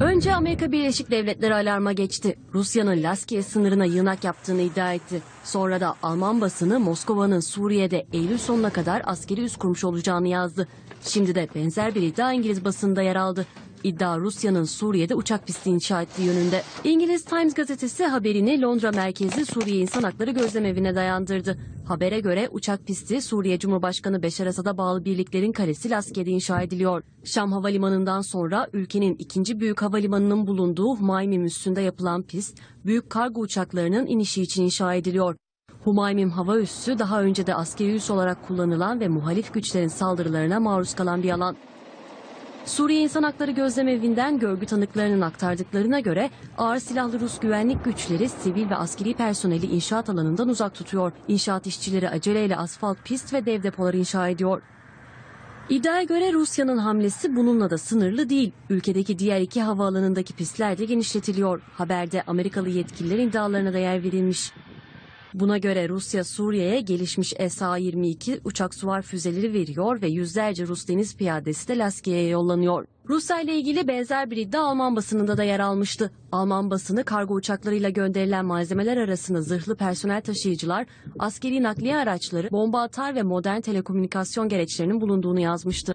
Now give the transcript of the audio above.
Önce Amerika Birleşik Devletleri alarma geçti. Rusya'nın Laskiye sınırına yığınak yaptığını iddia etti. Sonra da Alman basını Moskova'nın Suriye'de Eylül sonuna kadar askeri üs kurmuş olacağını yazdı. Şimdi de benzer bir iddia İngiliz basında yer aldı. İddia Rusya'nın Suriye'de uçak pisti inşa ettiği yönünde. İngiliz Times gazetesi haberini Londra merkezli Suriye İnsan Hakları Gözlemevine dayandırdı. Habere göre uçak pisti Suriye Cumhurbaşkanı Beşar Esad'a bağlı birliklerin kalesi Laskiye'de inşa ediliyor. Şam Havalimanı'ndan sonra ülkenin ikinci büyük havalimanının bulunduğu Humaymim üssünde yapılan pist, büyük kargo uçaklarının inişi için inşa ediliyor. Humaymim hava üssü daha önce de askeri üs olarak kullanılan ve muhalif güçlerin saldırılarına maruz kalan bir alan. Suriye İnsan Hakları Gözlemevi'nden görgü tanıklarının aktardıklarına göre ağır silahlı Rus güvenlik güçleri sivil ve askeri personeli inşaat alanından uzak tutuyor. İnşaat işçileri aceleyle asfalt pist ve dev depolar inşa ediyor. İddiaya göre Rusya'nın hamlesi bununla da sınırlı değil. Ülkedeki diğer iki havaalanındaki pistler de genişletiliyor. Haberde Amerikalı yetkililerin iddialarına da yer verilmiş. Buna göre Rusya Suriye'ye gelişmiş SA-22 uçak suvar füzeleri veriyor ve yüzlerce Rus deniz piyadesi de Laskiye'ye yollanıyor. Rusya ile ilgili benzer bir iddia Alman basınında da yer almıştı. Alman basını kargo uçaklarıyla gönderilen malzemeler arasında zırhlı personel taşıyıcılar, askeri nakliye araçları, bomba atar ve modern telekomünikasyon gereçlerinin bulunduğunu yazmıştı.